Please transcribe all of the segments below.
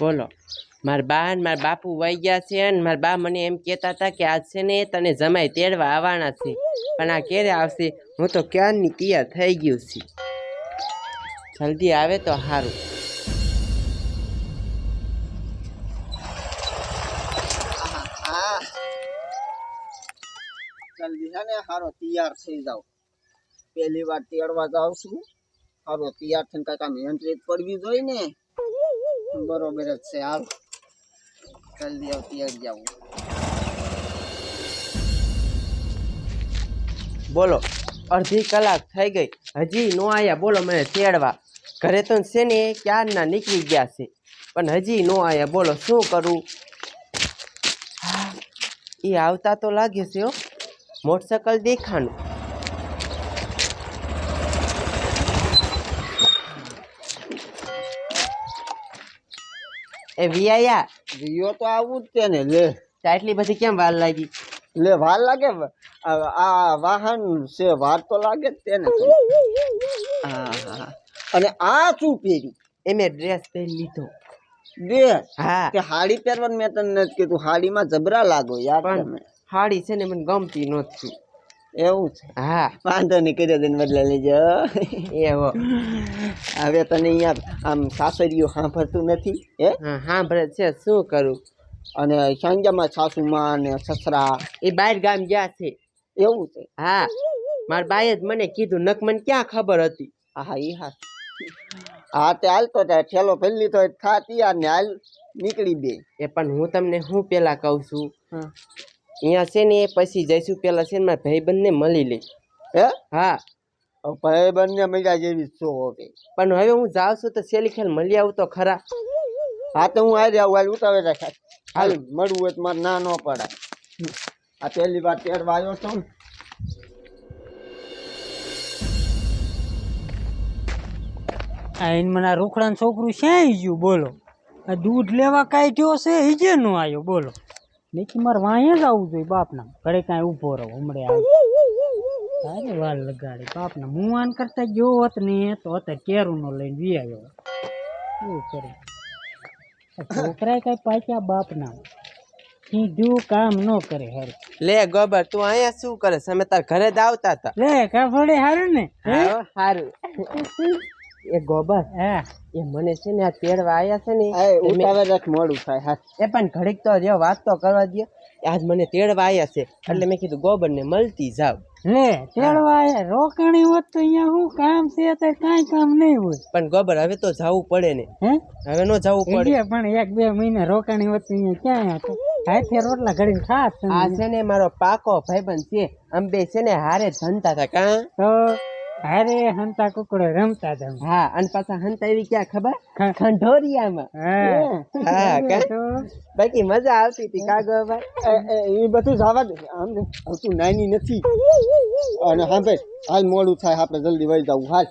બોલો. મારા બા ને મારા બાપુ વહી ગયા છે ને મારા બા મને એમ કહેતા હતા કે આજ છે ને તને જમાઈ તેડવા આવવાના છે. પણ આ ક્યારે આવશે? હું તો ક્યારની તૈયાર થઈ ગયું છે. જલ્દી આવે તો સારું જલ્દી છે ને સારો તૈયાર થઈ જાવ પહેલી વાર તેડવા જાઉં છું. સારો તૈયાર થઈને કાંઈક આમ એન્ટ્રી પડવી જોઈએ ને. બરોબર જ છે. હાલ. જલ્દી આવતી આવી જાવું બોલો, અડધી કલાક થઈ ગઈ. હજી નો આયા. બોલો મને તેડવા ઘરે તો છે ને, ક્યારના નીકળી ગયા છે. પણ હજી નો આયા. બોલો, શું કરું? એ આવતા તો લાગે છે મોટરસાયકલ દેખાનું એ વિયા વિયો તો આવું જ છે ને લે. એટલી બધી કેમ વાર લાગી? લે વાર લાગે? આ વાહન છે વાર તો લાગે જ તેને હા હા અને આ શું પહેર્યું? એ મેં ડ્રેસ પહેરી લીધો. બે હા. કે હાડી પહેરવાનું મેં તને નથી કીધું? હાડીમાં જબરા લાગો યાર પણ હાડી છે ને મને ગમતી નહોતી. એવું છે? હા. વાંધો નહીં કર્યો દિન બદલા લેજો. એવો. હવે તને અહીંયા આમ સાસરિયું સાંભળતું નથી એ હા હા છે શું કરું? અને સાંજામાં સાસુમાં ને સસરા. એ બહાર ગામ ગયા છે. એવું છે? હા. મારા બાએ જ મને કીધું નક મને ક્યાં ખબર હતી? હા એ હા. હા તે હાલતો ત્યાં ઠેલો ફેલી લીધો ખાતી ને હાલ નીકળી બે. એ પણ હું તમને હું પેલા કહું છું? અહીંયા છે ને એ પછી જઈશું પેલા છે ને મારા ભાઈબંધને મળી લે હે? હા. ભાઈબંધને મજા જેવી જ છો હવે. પણ હવે હું જાઉં છું તો સેલી ખેલ મળી આવું તો ખરા. હા તો હું આવી આવું હાલ ઉતાવે રાખાય હાલ મળવું હોય તો મારે ના ન પડાય. આ પહેલી વાર તેડવા આવ્યો છો ને. આ એને મને આ રોકડાનું છોકરું શ્યાંય ગયું? બોલો. આ દૂધ લેવા કાંઈ થયો છે? હિજે નો આવ્યો બોલો. નહીં મારે વાંહે જ આવવું જોઈએ બાપના. ઘરે કાંઈ ઊભો રહો હમણે આવે. વાલ લગાડી. બાપના હું આન કરતા ગયો હોત ને તો અત્યારે કેરું નો લઈને વી આવ્યો એવું કરે. છોકરા છોકરાએ કાંઈ પાછા બાપના. સીધું કામ ન કરે હારું. લે ગોબર તું અહીંયા શું કરે? અમે તાર ઘરે જ આવતા હતા. લે કા ફળે હારું ને? હે? એ ગોબર હે. એ મને છે ને આ તેડવા આવ્યા છે ને રાખ મોડું થાય હા. એ પણ ઘડીક તો જો વાત તો કરવા દે આજ મને તેડવા આવ્યા છે એટલે મેં કીધું ગોબર ને મળતી જાવ. લે તેડવા આયા. રોકાણી હોત તો અહીંયા શું કામ છે અત્યારે કાંઈ કામ નહીં હોય. પણ ગોબર હવે તો જવું પડે ને. હે? હવે નો જવું પડે. પણ એક બે મહિના રોકાણી હોત તો અહીંયા ક્યાં હતો? હાથે રોટલા ઘડીને ખાત આ છે ને મારો પાકો ભાઈબંધ છે અંબે છે ને હારે ધનતા હતા કા? હારે હંતા કુકડો રમતા તમે હા અને પાછા હંતા એવી ક્યાં ખબર? ખંડોરિયામાં. હા. બાકી મજા આવતી હતી કાગો એ બધું જવા દે. આમ ને તું નાની નથી. અને હા ભાઈ હાલ મોડું થાય આપણે જલ્દી વહી જવું હાલ.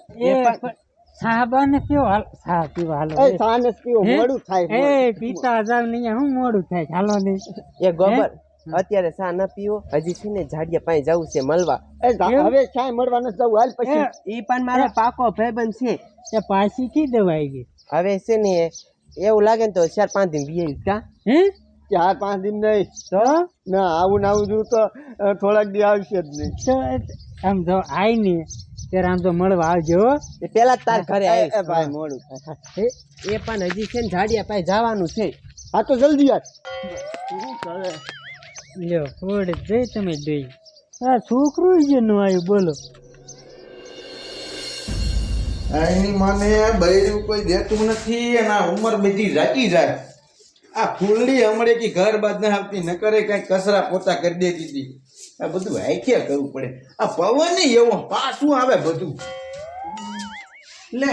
સાબાને કયો હાલ? સા પીવા હાલો એ સાને પીવો મોડું થાય એ પીતા જાવ નહીં હું મોડું થાય? હાલો નહીં એ ગોબર. અત્યારે ચા ન પીવો. હજી છે ને ઝાડિયા પાસે જવું છે મળવા. હવે ક્યાંય મળવા નથી જવું. હાલ પછી એ ઈ પણ મારો પાકો ભાઈબંધ છે. તે પાછી કી દવાઈ ગઈ હવે છે ને એવું લાગે ને તો ચાર પાંચ દિન બીએ કા? હે? ચાર પાંચ દિન નહીં. તો? ના આવું ને આવું તો થોડાક દી આવશે જ નહીં. આમ તો આઈ ને ત્યારે આમ તો મળવા આવજો એ પેલા જ તાર ઘરે એ ભાઈ મોડું? એ પણ હજી છે ને ઝાડિયા પાસે જવાનું છે. હા તો જલ્દી યાર લ્યો ફોડ જઈ તમે દઈ આ છોકરું જ નો આવ્યું બોલો. એની મને બૈરું કોઈ દેતું નથી અને આ ઉંમર બધી જાતી જાય. આ ફૂલડી હમણે કે ઘર બાદ ના આવતી ન કરે કઈ કસરા પોતા કરી દેતી હતી આ બધું હાઈખ્યા કરવું પડે. આ પવન નહીં એવો પાછું આવે બધું. લે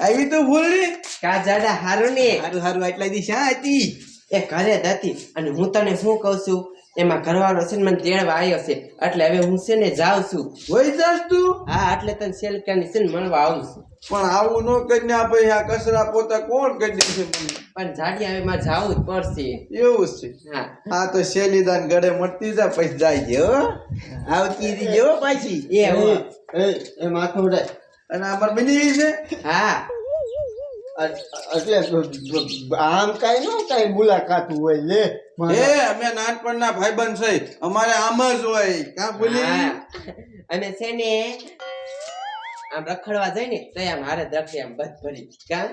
આવી તો ફૂલડી. કા જાડા હારું ને? હારું સારું આટલા દી શા હતી? એ ઘરે જ હતી. અને હું તને શું કહું છું? એમાં ઘરવાળો છે ને મને તેડવા આવ્યો છે એટલે હવે હું છે ને જાઉં છું વહી જાસ તું હા એટલે તને શેલકાની છે ને મળવા આવું છું પણ આવું ન કરીને આ ભાઈ આ કચરા પોતા કોણ કરી દેશે મને પણ જાડિયા હવે માં જાવું જ પડશે એવું છે હા હા તો શેલીદાન ગળે મળતી જા પછી જાય છે હો આવતી રહી પાછી એ હું એ માથું ઉડાય અને અમાર બની છે હા એટલે આમ કઈ નો કઈ મુલાકાત હોય લે એ અમે નાનપણના ભાઈબંધ છે. અમારે આમ જ હોય. કા બોલી અને છે ને આમ રખડવા જાય ને તો આમ હારે દ્રક્ષે આમ બધ ભરી કા?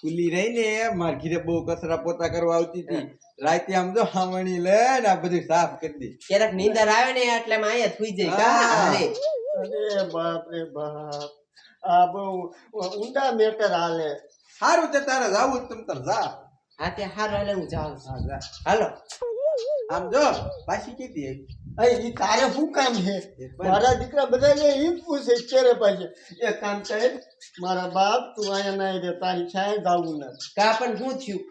ફૂલી રહી ને માર ઘીરે બહુ કચરા પોતા કરવા આવતી હતી. રાતે આમ જો હામણી લે ને આ બધું સાફ કરી દે. ક્યારેક નીંદર આવે ને એટલે માં અહીંયા સુઈ જાય. કા? અરે અરે બાપ રે બાપ. આ બહુ ઊંડા મેટર હાલે. સારું તે તારે જાવું તમ તાર જા. હા તે હારું એટલે હું જાઉં હા, જા. હાલો. આમ જો પાછી કીધી. અહીં તારે શું કામ છે? મારા દીકરા બધા એ પૂછે ચેરે પાછે એ કામ કરે મારા બાપ તું અહીંયા ના રે તારી છાંય જાવું ના. કા પણ શું થયું?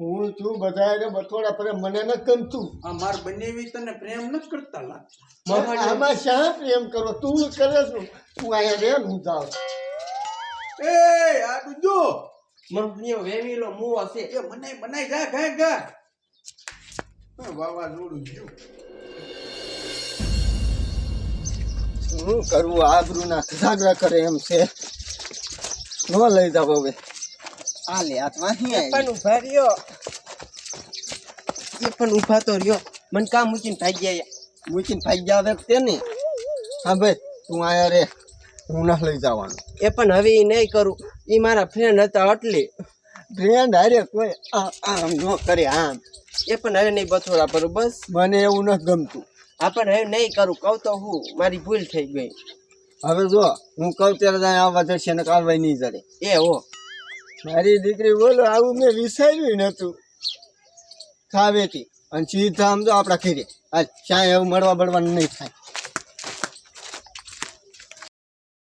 હું છું બધા રે બથોડા પર મને ન ગમતું. આ માર બંનેવી તને પ્રેમ ન કરતા લાગતા. આમાં શા પ્રેમ કરો? તું કરે છું તું અહીંયા રે હું જાઉં. એ આ જો મોહનીયો વેવીલો મુવો છે. એ મને બનાઈ જા ગા ગા વાવાઝોડું ગયું શું કરવું? આબરૂ ના ઝાગરા કરે એમ છે. ન લઈ જાવ હવે. આ લે હાથમાં અહીં પણ ઊભા રહ્યો. એ પણ ઊભા તો રહ્યો. મને કામ મૂકીને ભાગી ગયા મૂકીને ભાગી ગયા હવે તેને? હા ભાઈ તું આયા રે. હું ના લઈ જવાનું. એ પણ હવે એ નહીં કરું. એ મારા ફ્રેન્ડ હતા એટલે ફ્રેન્ડ હારે કોઈ આ- આમ ન કરે આમ. એ પણ હવે નહીં બથોડા પર બસ. મને એવું નથી ગમતું. આ પણ હવે નહીં કરું કહું તો હું મારી ભૂલ થઈ ગઈ. હવે જો હું કહું ત્યારે ત્યાં આવવા જશે ને કાલવાય નહીં જડે. એ હો. મારી દીકરી બોલો આવું મેં વિચાર્યું નહોતું ખાવેથી. અને સીધા આમ તો આપણા ખીરે આ ચાય એવું મળવા બળવાનું નહીં થાય.